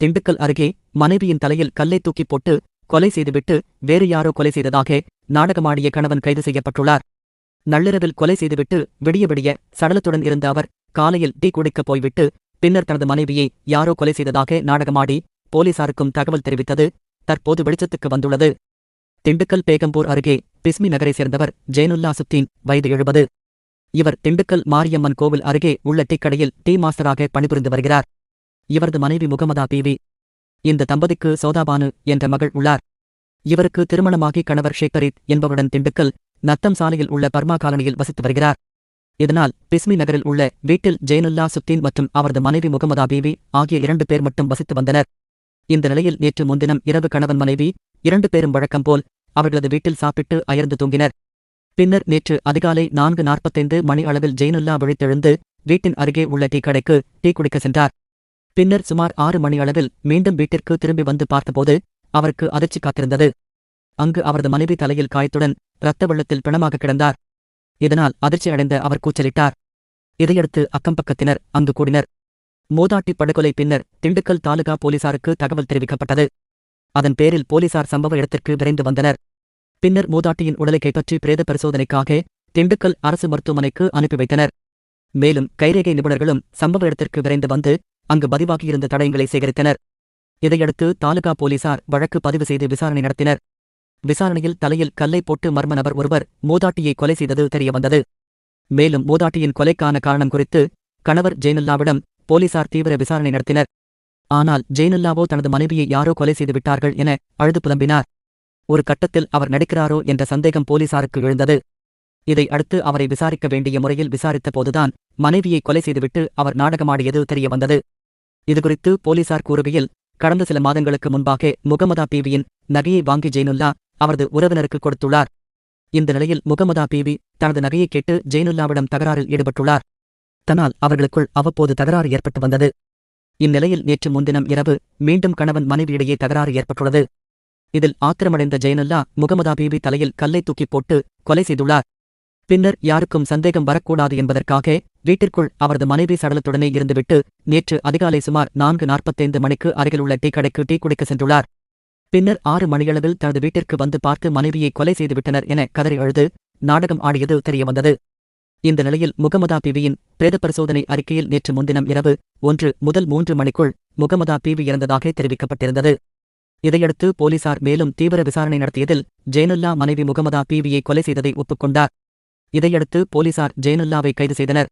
திண்டுக்கல் அருகே மனைவியின் தலையில் கல்லை தூக்கி போட்டு கொலை செய்துவிட்டு வேறு யாரோ கொலை செய்ததாக நாடகமாடிய கணவன் கைது செய்யப்பட்டுள்ளார். நள்ளிரவில் கொலை செய்துவிட்டு விடிய விடிய சடலத்துடன் இருந்த அவர் காலையில் டீ குடிக்கப் போய்விட்டு பின்னர் தனது மனைவியை யாரோ கொலை செய்ததாக நாடகமாடி போலீசாருக்கும் தகவல் தெரிவித்தது. தற்போது வெளிச்சத்துக்கு வந்துள்ளது. திண்டுக்கல் பேகம்பூர் அருகே பிஸ்மி நகரை சேர்ந்தவர் ஜெயனுல்லா சுத்தீன் வயது எழுபது. இவர் திண்டுக்கல் மாரியம்மன் கோவில் அருகே உள்ள டீக்கடையில் டீ மாஸ்டராக பணிபுரிந்து வருகிறார். இவரது மனைவி முகமதா பீவி இந்த தம்பதிக்கு சோதாபானு என்ற மகள் உள்ளார். இவருக்கு திருமணமாகி கணவர் ஷேகரித் என்பவருடன் திண்டுக்கல் நத்தம் சாலையில் உள்ள பர்மா காலனியில் வசித்து வருகிறார். இதனால் பிஸ்மி நகரில் உள்ள வீட்டில் ஜெயனுல்லா சுத்தீன் மற்றும் அவரது மனைவி முகமதா பீவி ஆகிய இரண்டு பேர் மட்டும் வசித்து வந்தனர். இந்த நிலையில் நேற்று முன்தினம் இரவு கணவன் மனைவி இரண்டு பேரும் வழக்கம் போல் அவர்களது வீட்டில் சாப்பிட்டு அயர்ந்து தூங்கினர். பின்னர் நேற்று அதிகாலை நான்கு நாற்பத்தைந்து மணி அளவில் ஜெயனுல்லா விழித்தெழுந்து வீட்டின் அருகே உள்ள டீ கடைக்கு டீ குடிக்க சென்றார். பின்னர் சுமார் ஆறு மணி அளவில் மீண்டும் வீட்டிற்கு திரும்பி வந்து பார்த்தபோது அவருக்கு அதிர்ச்சி காத்திருந்தது. அங்கு அவரது மனைவி தலையில் காயத்துடன் இரத்த வெள்ளத்தில் பிணமாக கிடந்தார். இதனால் அதிர்ச்சி அடைந்த அவர் கூச்சலிட்டார். இதையடுத்து அக்கம்பக்கத்தினர் அங்கு கூடினர். மோதாட்டி படுகொலை பின்னர் திண்டுக்கல் தாலுகா போலீசாருக்கு தகவல் தெரிவிக்கப்பட்டது. அதன் பேரில் போலீசார் சம்பவ இடத்திற்கு விரைந்து வந்தனர். பின்னர் மூதாட்டியின் உடலை கைப்பற்றி பிரேத பரிசோதனைக்காக திண்டுக்கல் அரசு மருத்துவமனைக்கு அனுப்பி வைத்தனர். மேலும் கைரேகை நிபுணர்களும் சம்பவ இடத்திற்கு விரைந்து வந்து அங்கு பதிவாகியிருந்த தடயங்களை சேகரித்தனர். இதையடுத்து தாலுகா போலீசார் வழக்கு பதிவு செய்து விசாரணை நடத்தினர். விசாரணையில் தலையில் கல்லை போட்டு மர்ம நபர் ஒருவர் மூதாட்டியை கொலை செய்தது தெரியவந்தது. மேலும் மூதாட்டியின் கொலைக்கான காரணம் குறித்து கணவர் ஜெயனுல்லாவிடம் போலீசார் தீவிர விசாரணை நடத்தினர். ஆனால் ஜெயனுல்லாவோ தனது மனைவியை யாரோ கொலை செய்து விட்டார்கள் என அழுது புலம்பினார். ஒரு கட்டத்தில் அவர் நடிக்கிறாரோ என்ற சந்தேகம் போலீசாருக்கு எழுந்தது. இதை அடுத்து அவரை விசாரிக்க வேண்டிய முறையில் விசாரித்த போதுதான் மனைவியை கொலை செய்துவிட்டு அவர் நாடகமாடியது தெரியவந்தது. இதுகுறித்து போலீசார் கூறுகையில் கடந்த சில மாதங்களுக்கு முன்பாக முகமதா பீவியின் நகையை வாங்கி ஜெயினுல்லா அவரது உறவினருக்கு கொடுத்துள்ளார். இந்த நிலையில் முகமதா பீவி தனது நகையை கேட்டு ஜெயினுல்லாவிடம் தகராறில் ஈடுபட்டுள்ளார். தனால் அவர்களுக்குள் அவ்வப்போது தகராறு ஏற்பட்டு வந்தது. இந்நிலையில் நேற்று முன்தினம் இரவு மீண்டும் கணவன் மனைவியிடையே தகராறு ஏற்பட்டுள்ளது. இதில் ஆத்திரமடைந்த ஜெயனுல்லா முகமதா பீவி தலையில் கல்லை தூக்கி போட்டு கொலை செய்துள்ளார். பின்னர் யாருக்கும் சந்தேகம் வரக்கூடாது என்பதற்காக வீட்டிற்குள் அவரது மனைவி சடலத்துடனே இருந்துவிட்டு நேற்று அதிகாலை சுமார் நான்கு நாற்பத்தைந்து மணிக்கு அருகிலுள்ள டீ கடைக்கு டீ குடிக்க சென்றுள்ளார். பின்னர் ஆறு மணியளவில் தனது வீட்டிற்கு வந்து பார்த்து மனைவியை கொலை செய்துவிட்டனர் என கதறி அழுது நாடகம் ஆடியது தெரியவந்தது இந்த நிலையில் முகமதா பிவியின் பிரேத பரிசோதனை அறிக்கையில் நேற்று முன்தினம் இரவு ஒன்று முதல் மூன்று மணிக்குள் முகமதா பிவி இறந்ததாக தெரிவிக்கப்பட்டிருந்தது. இதையடுத்து போலீசார் மேலும் தீவிர விசாரணை நடத்தியதில் ஜெயனுல்லா மனைவி முகமதா பிவியை கொலை செய்ததை ஒப்புக்கொண்டார். இதையடுத்து போலீசார் ஜெயனுல்லாவை கைது செய்தனர்.